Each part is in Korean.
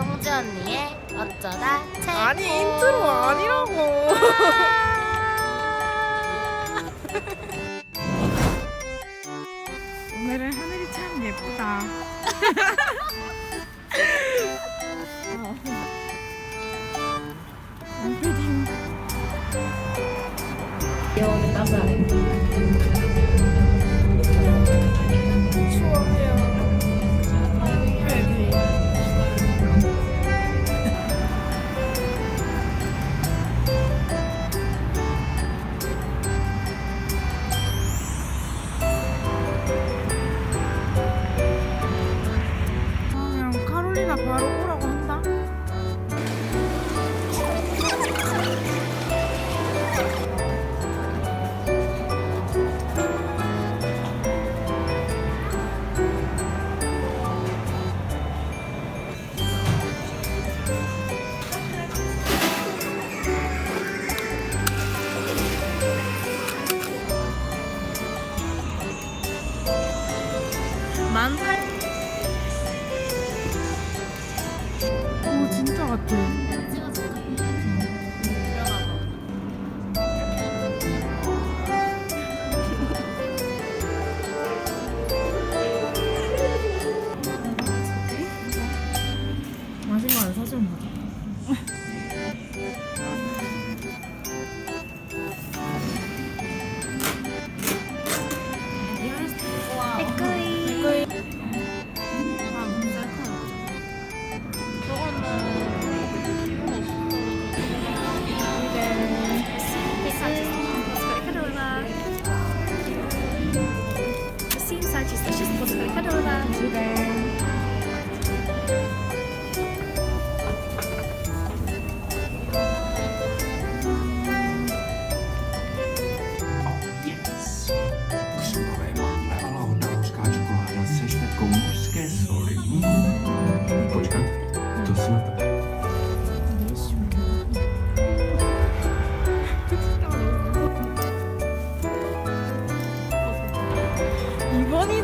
성지 언니의 어쩌다 최고. 아니 인트로 아니라고. 오늘은 하늘이 참 예쁘다. 엉패딩. 추워요. 카롤리나 바로 오라고 한다. 만 팔. 안 사주면 돼.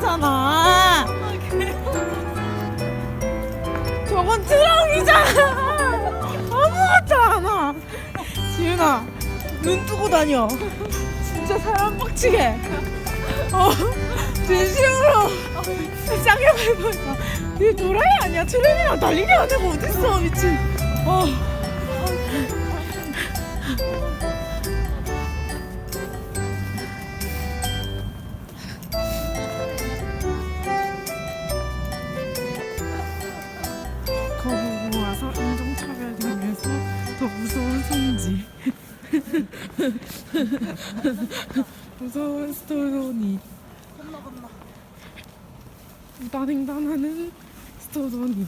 이번이잖아. 저건 트럭이잖아. 아무것도 않아. 지윤아, 눈 뜨고 다녀. 진짜 사람 빡치게. 어, 진심으로 쌍욕해보니까 이게 도라이 아니야? 트램이랑 달리기 안 해고 어딨어, 미친. 어. 무서운 성지. 무서운 스토로니 건너 건너 우다횡단하는 스토로니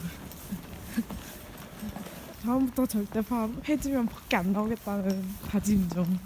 다음부터 절대 밥 해지면 밖에 안 나오겠다는 다짐 좀